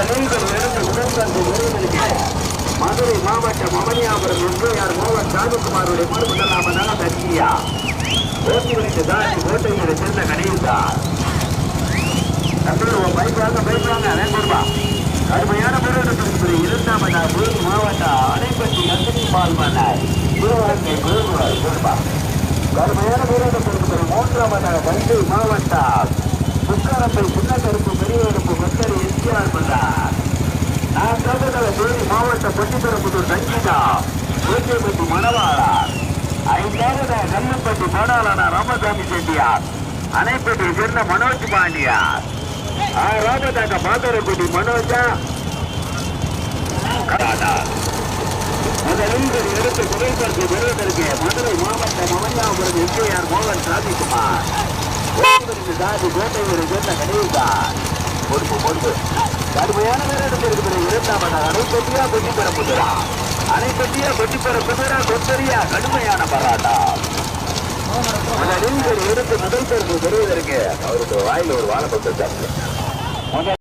முதலில் எடுத்து உடன்கண்டு வருவதற்கு மதுரை மாவட்டம் அவனியாபுரம் எம்ஜிஆர் மோகன் ராஜகுமாருடைய மறுமுதலாமதாக தச்சியா ஓட்டி வைத்து தாண்டி கோட்டையோட சென்ற கணேசா தமிழ் பைப்பாங்க பைப்பாங்க வேண்டுமா கடுமையான போராட்டத்திற்கு இரண்டாமதா வேலூர் மாவட்ட அணைப்பட்டி அக்னி பால் மன்னர் சிவகங்கை குருகுவர் குடும்பா போராட்டத்திற்கு மூன்றாவதாக தஞ்சை மாவட்டம். சுக்காரப்பை சின்ன கருப்பு பெரியவருப்பு மக்கள் எஸ்டிஆர் மன்னர் தேனி மாவட்டம் பொட்டிப்பெரும்புதூர் சங்கீதா கோச்சைப்பட்டி மணவாளா ஐந்தாவது நெல்லுப்பட்டி பாடாளனா ராமசாமி செட்டியார் அணைப்பட்டியை சேர்ந்த மனோஜ் பாண்டியார் ராமதாக பாத்தரக்குடி மனோஜா கராடா முதலில் எடுத்து குறைப்பதற்கு பெறுவதற்கு மதுரை மாவட்டம் மமஞ்சாபுரம் எம்ஜிஆர் மோகன் சாதிக்குமார் கோவிலுக்கு சாதி கோட்டையூரை சேர்ந்த கணேசார் பொறுப்பு பொறுப்பு கடுமையான பேரிடத்திற்கு பிறகு இரண்டாவதாக அணைப்பட்டியா கொட்டி பெற புதுரா அணைப்பட்டியா கொட்டி பெற புதுரா கொத்தரியா கடுமையான பராட்டா. முதலில் எடுத்து முதல் தேர்வு பெறுவதற்கு அவருக்கு வாயில் ஒரு வாழை பட்டு